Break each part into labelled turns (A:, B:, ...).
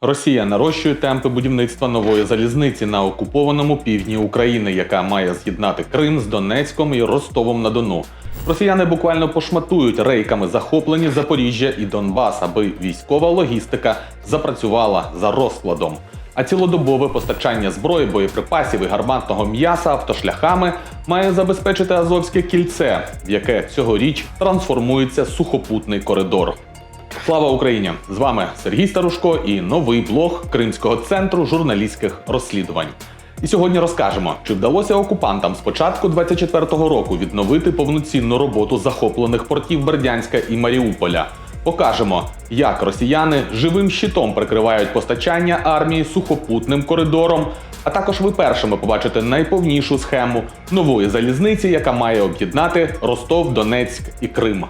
A: Росія нарощує темпи будівництва нової залізниці на окупованому півдні України, яка має з'єднати Крим з Донецьком і Ростовом на Дону. Росіяни буквально пошматують рейками захоплені Запоріжжя і Донбас, аби військова логістика запрацювала за розкладом. А цілодобове постачання зброї, боєприпасів і гарматного м'яса автошляхами має забезпечити Азовське кільце, в яке цьогоріч трансформується сухопутний коридор. Слава Україні! З вами Сергій Старушко і новий блог Кримського центру журналістських розслідувань. І сьогодні розкажемо, чи вдалося окупантам з початку 24-го року відновити повноцінну роботу захоплених портів Бердянська і Маріуполя. Покажемо, як росіяни живим щитом прикривають постачання армії сухопутним коридором. А також ви першими побачите найповнішу схему нової залізниці, яка має об'єднати Ростов, Донецьк і Крим.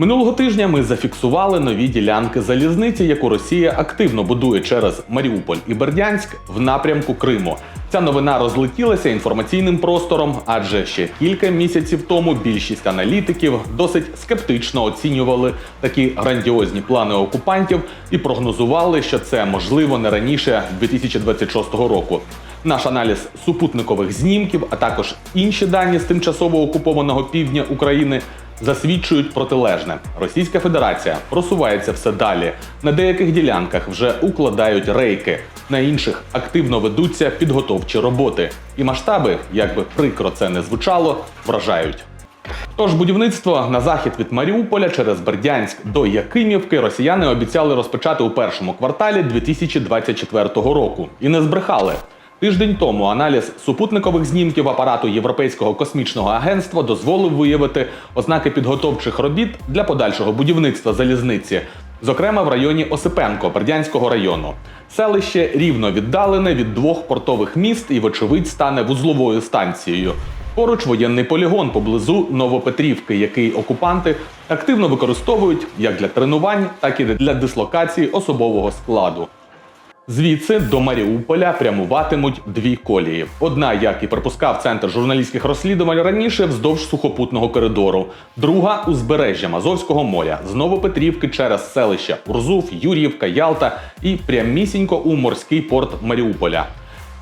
A: Минулого тижня ми зафіксували нові ділянки залізниці, яку Росія активно будує через Маріуполь і Бердянськ в напрямку Криму. Ця новина розлетілася інформаційним простором, адже ще кілька місяців тому більшість аналітиків досить скептично оцінювали такі грандіозні плани окупантів і прогнозували, що це можливо не раніше 2026 року. Наш аналіз супутникових знімків, а також інші дані з тимчасово окупованого півдня України засвідчують протилежне. Російська Федерація просувається все далі. На деяких ділянках вже укладають рейки, на інших активно ведуться підготовчі роботи. І масштаби, як би прикро це не звучало, вражають. Тож будівництво на захід від Маріуполя через Бердянськ до Якимівки росіяни обіцяли розпочати у першому кварталі 2024 року. І не збрехали. Тиждень тому аналіз супутникових знімків апарату Європейського космічного агентства дозволив виявити ознаки підготовчих робіт для подальшого будівництва залізниці, зокрема в районі Осипенко Бердянського району. Селище рівно віддалене від двох портових міст і, вочевидь, стане вузловою станцією. Поруч воєнний полігон поблизу Новопетрівки, який окупанти активно використовують як для тренувань, так і для дислокації особового складу. Звідси до Маріуполя прямуватимуть дві колії. Одна, як і припускав центр журналістських розслідувань раніше, вздовж сухопутного коридору, друга узбережжям Азовського моря, з Новопетрівки через селища Урзув, Юр'ївка, Ялта і прямісінько у морський порт Маріуполя.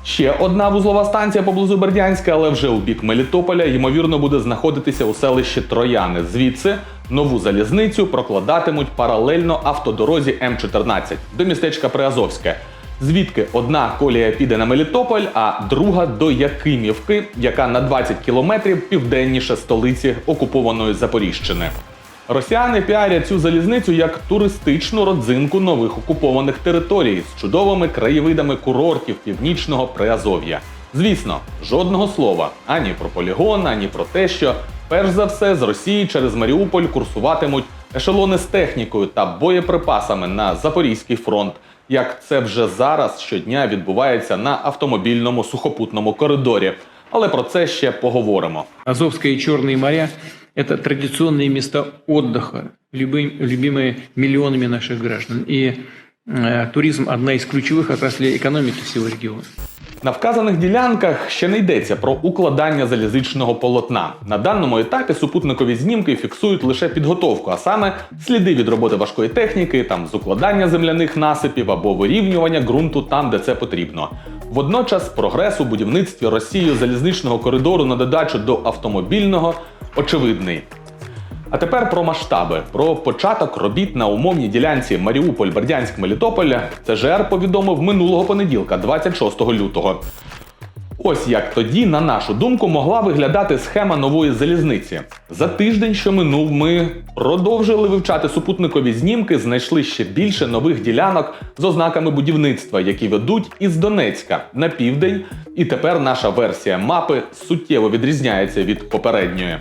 A: Ще одна вузлова станція поблизу Бердянська, але вже у бік Мелітополя, ймовірно, буде знаходитися у селищі Трояни. Звідси нову залізницю прокладатимуть паралельно автодорозі М14 до містечка Приазовське. Звідки одна колія піде на Мелітополь, а друга до Якимівки, яка на 20 кілометрів південніше столиці окупованої Запоріжчини. Росіяни піарять цю залізницю як туристичну родзинку нових окупованих територій з чудовими краєвидами курортів північного Приазов'я. Звісно, жодного слова ані про полігон, ані про те, що перш за все з Росії через Маріуполь курсуватимуть ешелони з технікою та боєприпасами на Запорізький фронт, як це вже зараз щодня відбувається на автомобільному сухопутному коридорі. Але про це ще поговоримо.
B: Азовское и Черные моря – это традиционные места отдыха, любым- любимые миллионами наших граждан. И э, туризм – одна из ключевых отраслей экономики всего региона.
A: На вказаних ділянках ще не йдеться про укладання залізичного полотна. На даному етапі супутникові знімки фіксують лише підготовку, а саме сліди від роботи важкої техніки, там з укладання земляних насипів або вирівнювання ґрунту там, де це потрібно. Водночас прогрес у будівництві Росією залізничного коридору на додачу до автомобільного очевидний. А тепер про масштаби, про початок робіт на умовній ділянці Маріуполь, Бердянськ, Мелітополь. ЦЖР повідомив минулого понеділка, 26 лютого. Ось як тоді, на нашу думку, могла виглядати схема нової залізниці. За тиждень, що минув, ми продовжили вивчати супутникові знімки, знайшли ще більше нових ділянок з ознаками будівництва, які ведуть із Донецька на південь. І тепер наша версія мапи суттєво відрізняється від попередньої.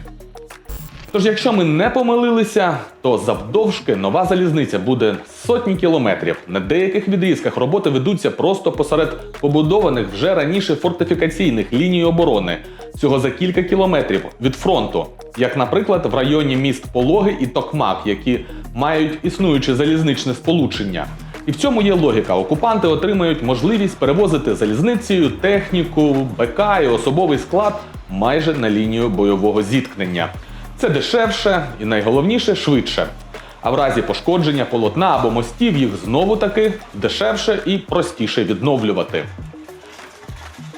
A: Тож, якщо ми не помилилися, то завдовжки нова залізниця буде сотні кілометрів. На деяких відрізках роботи ведуться просто посеред побудованих вже раніше фортифікаційних ліній оборони, всього за кілька кілометрів від фронту, як, наприклад, в районі міст Пологи і Токмак, які мають існуюче залізничне сполучення. І в цьому є логіка. Окупанти отримають можливість перевозити залізницею техніку, БК і особовий склад майже на лінію бойового зіткнення. Це дешевше і найголовніше швидше. А в разі пошкодження полотна або мостів їх знову таки дешевше і простіше відновлювати.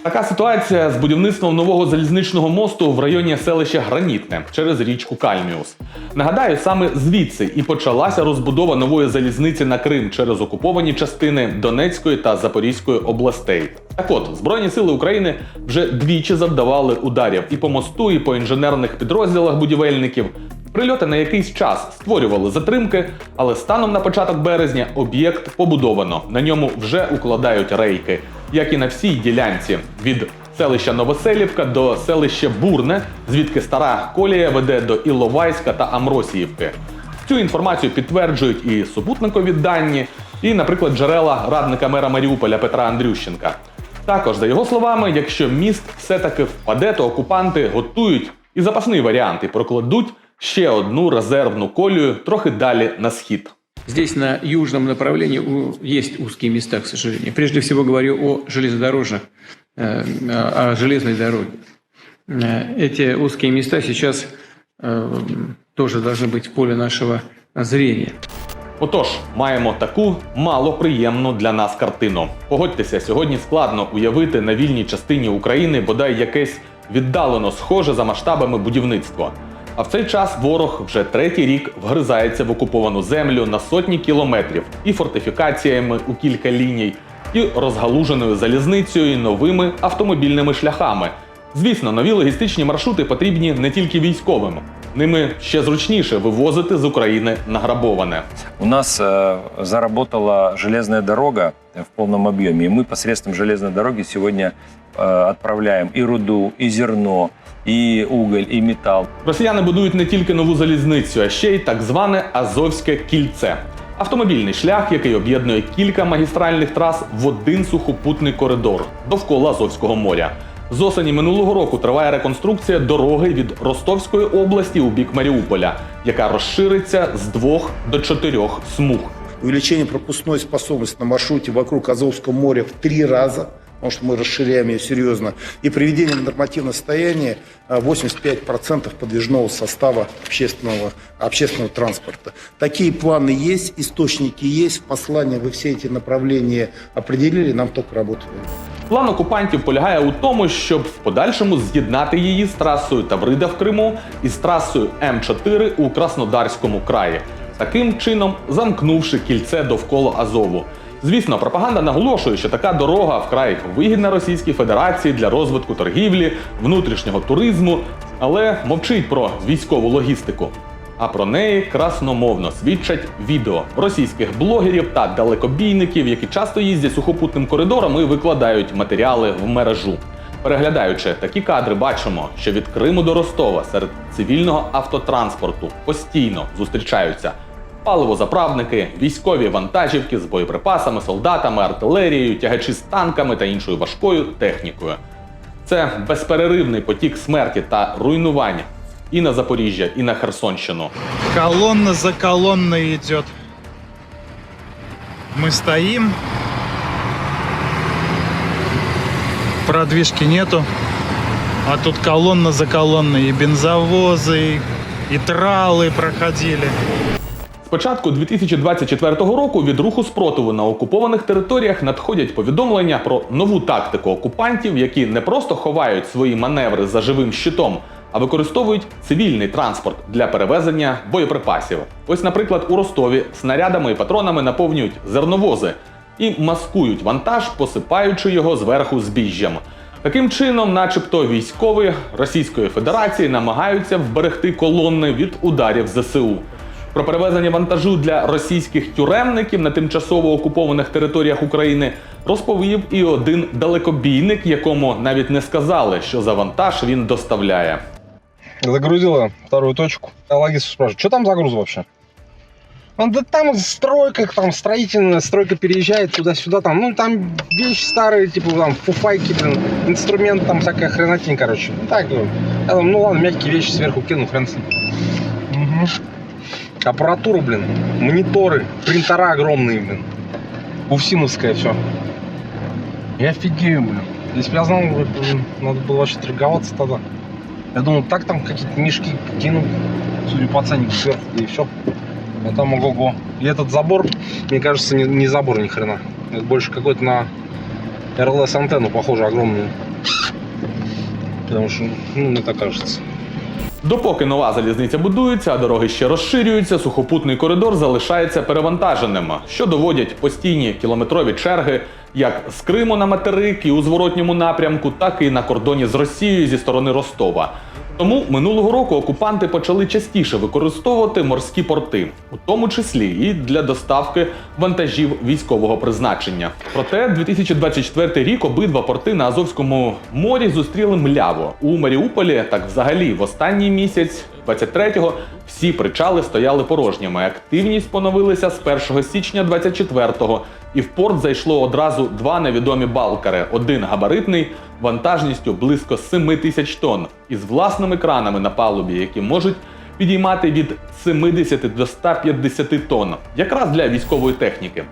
A: Така ситуація з будівництвом нового залізничного мосту в районі селища Гранітне через річку Кальміус. Нагадаю, саме звідси і почалася розбудова нової залізниці на Крим через окуповані частини Донецької та Запорізької областей. Так от, Збройні сили України вже двічі завдавали ударів і по мосту, і по інженерних підрозділах будівельників. Прильоти на якийсь час створювали затримки, але станом на початок березня об'єкт побудовано. На ньому вже укладають рейки, як і на всій ділянці від селища Новоселівка до селища Бурне, звідки стара колія веде до Іловайська та Амросіївки. Цю інформацію підтверджують і супутникові дані, і, наприклад, джерела радника мера Маріуполя Петра Андрющенка. Також, за його словами, якщо міст все-таки впаде, то окупанти готують і запасний варіант і прокладуть ще одну резервну колію трохи далі на схід.
B: Здесь на южном направлении у- есть узкие места, к сожалению. Прежде всего говорю о железнодорожных, э, о железной дороге. Э, Эти узкие места сейчас э, тоже должны быть в поле нашего зрения.
A: Отож, маємо таку малоприємну для нас картину. Погодьтеся, сьогодні складно уявити на вільній частині України бодай якесь віддалено схоже за масштабами будівництво. А в цей час ворог вже третій рік вгризається в окуповану землю на сотні кілометрів і фортифікаціями у кілька ліній, і розгалуженою залізницею і новими автомобільними шляхами. Звісно, нові логістичні маршрути потрібні не тільки військовим. Ними ще зручніше вивозити з України награбоване.
C: У нас э, заработала железная дорога в полном объеме, и мы посредством железной дороги сегодня э, отправляем и руду, и зерно, и уголь, и металл.
A: Росіяни будують не тільки нову залізницю, а ще й так зване Азовське кільце. Автомобільний шлях, який об'єднує кілька магістральних трас в один сухопутний коридор довкола Азовського моря. З осені минулого року триває реконструкція дороги від Ростовської області у бік Маріуполя, яка розшириться з двох до чотирьох смуг.
D: увеличение пропускной способности на маршруте вокруг Азовского моря в три раза, потому что мы расширяем ее серьезно, и приведение в нормативное состояние а, 85% подвижного состава общественного, общественного транспорта. Такие планы есть, источники есть, в послании вы все эти направления определили, нам только работать.
A: План окупантів полягає у тому, щоб в подальшому з'єднати її з трасою Таврида в Криму і з трасою М4 у Краснодарському краї, таким чином замкнувши кільце довкола Азову. Звісно, пропаганда наголошує, що така дорога вкрай вигідна Російській Федерації для розвитку торгівлі, внутрішнього туризму, але мовчить про військову логістику. А про неї красномовно свідчать відео російських блогерів та далекобійників, які часто їздять сухопутним коридором і викладають матеріали в мережу. Переглядаючи такі кадри, бачимо, що від Криму до Ростова серед цивільного автотранспорту постійно зустрічаються паливозаправники, військові вантажівки з боєприпасами, солдатами, артилерією, тягачі з танками та іншою важкою технікою. Це безперервний потік смерті та руйнування і на Запоріжжя, і на Херсонщину.
E: Колонна за колонной идет. Мы стоим. Продвижки нету. А тут колонна за колонной. И бензовозы, и тралы проходили.
A: Початку 2024 року від руху спротиву на окупованих територіях надходять повідомлення про нову тактику окупантів, які не просто ховають свої маневри за живим щитом, а використовують цивільний транспорт для перевезення боєприпасів. Ось, наприклад, у Ростові снарядами і патронами наповнюють зерновози і маскують вантаж, посипаючи його зверху збіжжям. Таким чином, начебто, військові Російської Федерації намагаються вберегти колони від ударів ЗСУ. Про перевезення вантажу для російських тюремників на тимчасово окупованих територіях України розповів і один далекобійник, якому навіть не сказали, що за вантаж він доставляє.
F: Загрузила вторую точку. Логист спрашивает, что там за груз вообще? Он, да там стройка, там строительная, стройка переезжает туда-сюда, там, ну, там вещи старые, типа, там, фуфайки, блин, инструмент, там, всякая хренотень, короче. Так, ну, я думаю, ну, ладно, мягкие вещи сверху кину, хрен с ним. Мгм. Аппаратура, блин, мониторы, принтера огромные, блин. Уфсиновская все. Я офигею, блин. Если бы я знал, блин, надо было вообще торговаться тогда. Я думал, так там какие-то мешки кинут, судя по ценнику сверху, и все. А там ого-го. И этот забор, мне кажется, не, не забор ни хрена. Это больше какой-то на РЛС-антенну, похоже, огромную. Потому что, ну, мне так кажется.
A: Допоки нова залізниця будується, а дороги ще розширюються, сухопутний коридор залишається перевантаженим, що доводять постійні кілометрові черги як з Криму на материк і у зворотньому напрямку, так і на кордоні з Росією зі сторони Ростова. Тому минулого року окупанти почали частіше використовувати морські порти, у тому числі і для доставки вантажів військового призначення. Проте 2024 рік обидва порти на Азовському морі зустріли мляво. У Маріуполі, так взагалі, в останній місяць, 23-го, всі причали стояли порожніми. Активність поновилася з 1 січня 24-го, і в порт зайшло одразу два невідомі балкари: один габаритний вантажністю близько 7 тисяч тонн із власними кранами на палубі, які можуть підіймати від 70 до 150 тонн, якраз для військової техніки.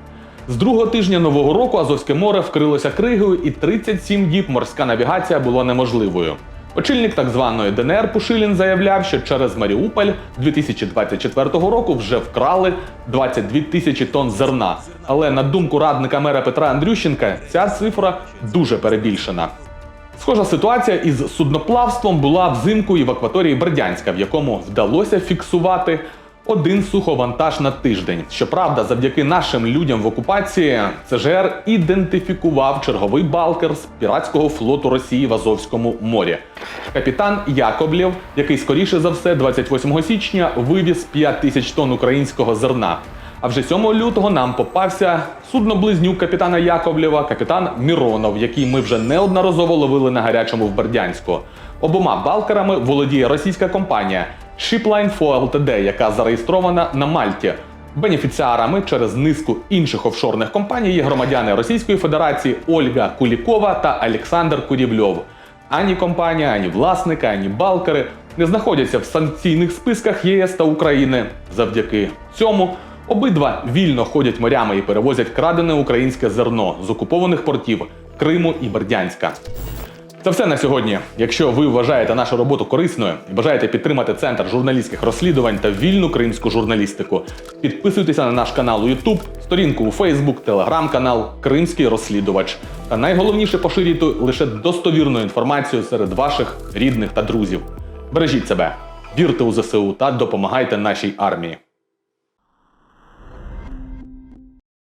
A: З другого тижня нового року Азовське море вкрилося кригою, і 37 діб морська навігація була неможливою. Очільник так званої ДНР Пушилін заявляв, що через Маріуполь 2024 року вже вкрали 22 тисячі тонн зерна. Але на думку радника мера Петра Андрющенка, ця цифра дуже перебільшена. Схожа ситуація із судноплавством була взимку і в акваторії Бердянська, в якому вдалося фіксувати один суховантаж на тиждень. Щоправда, завдяки нашим людям в окупації ЦЖР ідентифікував черговий балкер з піратського флоту Росії в Азовському морі. Капітан Яковлєв, який скоріше за все 28 січня вивіз 5 тисяч тонн українського зерна. А вже 7 лютого нам попався судноблизнюк капітана Яковлєва, капітан Міронов, який ми вже неодноразово ловили на гарячому в Бердянську. Обома балкерами володіє російська компанія Shipline 4 Ltd, яка зареєстрована на Мальті. Бенефіціарами через низку інших офшорних компаній є громадяни Російської Федерації Ольга Кулікова та Олександр Курівльов. Ані компанія, ані власника, ані балкери не знаходяться в санкційних списках ЄС та України. Завдяки цьому обидва вільно ходять морями і перевозять крадене українське зерно з окупованих портів Криму і Бердянська. Це все на сьогодні. Якщо ви вважаєте нашу роботу корисною і бажаєте підтримати центр журналістських розслідувань та вільну кримську журналістику, підписуйтеся на наш канал у YouTube, сторінку у Facebook, телеграм-канал Кримський розслідувач. Та найголовніше поширюйте лише достовірну інформацію серед ваших рідних та друзів. Бережіть себе, вірте у ЗСУ та допомагайте нашій армії.